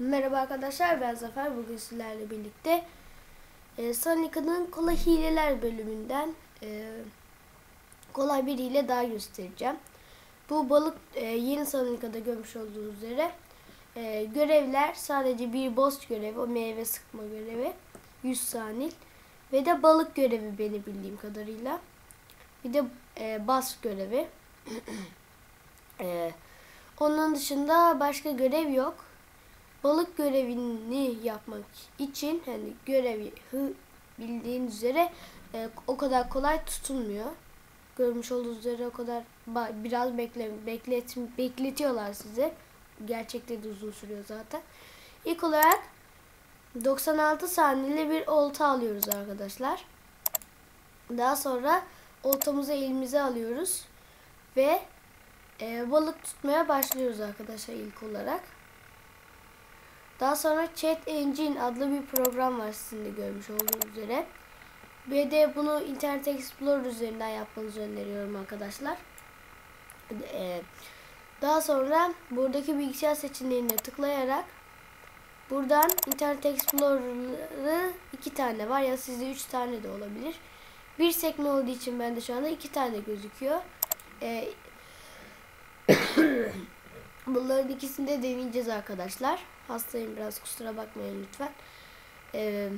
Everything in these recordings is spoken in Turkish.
Merhaba arkadaşlar ben Zafer. Bugün sizlerle birlikte e, Sonica'nın kolay hileler bölümünden e, kolay bir hile daha göstereceğim. Bu balık e, yeni Sonica'da görmüş olduğunuz üzere e, görevler sadece bir boss görevi o meyve sıkma görevi 100 sanil ve de balık görevi beni bildiğim kadarıyla. Bir de e, bas görevi. E, onun dışında başka görev yok balık görevini yapmak için hani görevi hı, bildiğiniz üzere e, o kadar kolay tutulmuyor. Görmüş olduğunuz üzere o kadar biraz bekle, beklet, bekletiyorlar sizi. Gerçekte de uzun sürüyor zaten. İlk olarak 96 saniyeli bir olta alıyoruz arkadaşlar. Daha sonra oltamızı elimize alıyoruz ve e, balık tutmaya başlıyoruz arkadaşlar ilk olarak. Daha sonra Chat Engine adlı bir program var sizin de görmüş olduğunuz üzere. Ve de bunu Internet Explorer üzerinden yapmanızı öneriyorum arkadaşlar. Ee, daha sonra buradaki bilgisayar seçeneğine tıklayarak buradan Internet Explorer'ı iki tane var ya sizde üç tane de olabilir. Bir sekme olduğu için bende şu anda iki tane gözüküyor. Ee, Bunların ikisini de deneyeceğiz arkadaşlar. Hastayım biraz kusura bakmayın lütfen. Ee,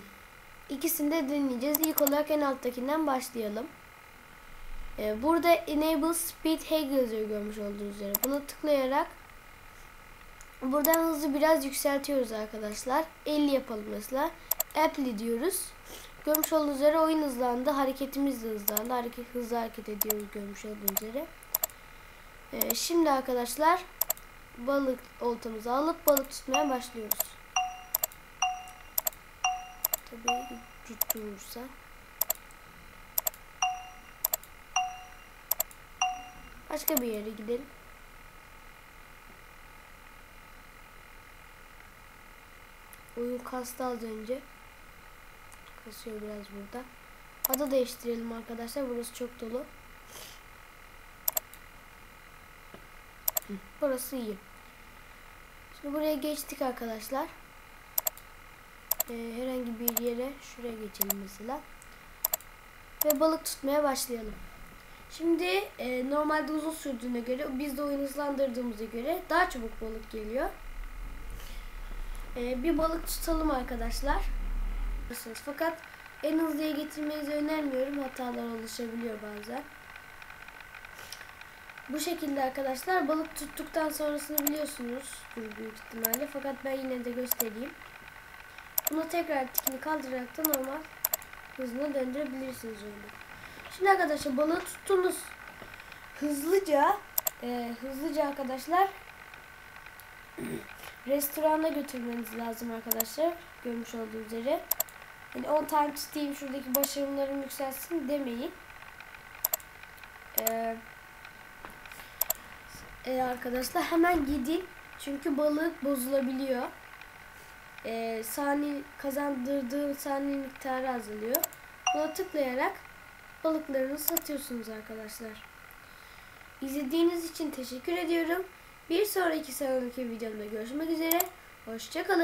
ikisini de deneyeceğiz. İlk olarak en alttakinden başlayalım. Ee, burada Enable Speed Hack yazıyor görmüş olduğunuz üzere. Buna tıklayarak buradan hızı biraz yükseltiyoruz arkadaşlar. 50 yapalım mesela. Apply diyoruz. Görmüş olduğunuz üzere oyun hızlandı. Hareketimiz de hızlandı. Hareket, hızlı hareket ediyoruz görmüş olduğunuz üzere. Ee, şimdi arkadaşlar balık oltamızı alıp balık tutmaya başlıyoruz. Tabii olursa. Başka bir yere gidelim. Oyun kastı az önce. Kasıyor biraz burada. Ada değiştirelim arkadaşlar. Burası çok dolu. Burası iyi. Buraya geçtik arkadaşlar. Ee, herhangi bir yere şuraya geçelim mesela. Ve balık tutmaya başlayalım. Şimdi e, normalde uzun sürdüğüne göre biz de oyunu hızlandırdığımıza göre daha çabuk balık geliyor. E, bir balık tutalım arkadaşlar. Fakat en hızlıya getirmenizi önermiyorum. Hatalar oluşabiliyor bazen. Bu şekilde arkadaşlar balık tuttuktan sonrasını biliyorsunuz büyük ihtimalle fakat ben yine de göstereyim. Bunu tekrar tikini kaldırarak da normal hızına döndürebilirsiniz oyunu. Şimdi arkadaşlar balığı tuttunuz. Hızlıca e, hızlıca arkadaşlar restorana götürmeniz lazım arkadaşlar. Görmüş olduğunuz üzere. Yani 10 tane tutayım şuradaki başarımlarım yükselsin demeyin. Eee e, arkadaşlar hemen gidin. Çünkü balık bozulabiliyor. E, sani kazandırdığın saniye miktarı azalıyor. Buna tıklayarak balıklarını satıyorsunuz arkadaşlar. İzlediğiniz için teşekkür ediyorum. Bir sonraki sonraki videomda görüşmek üzere. Hoşçakalın.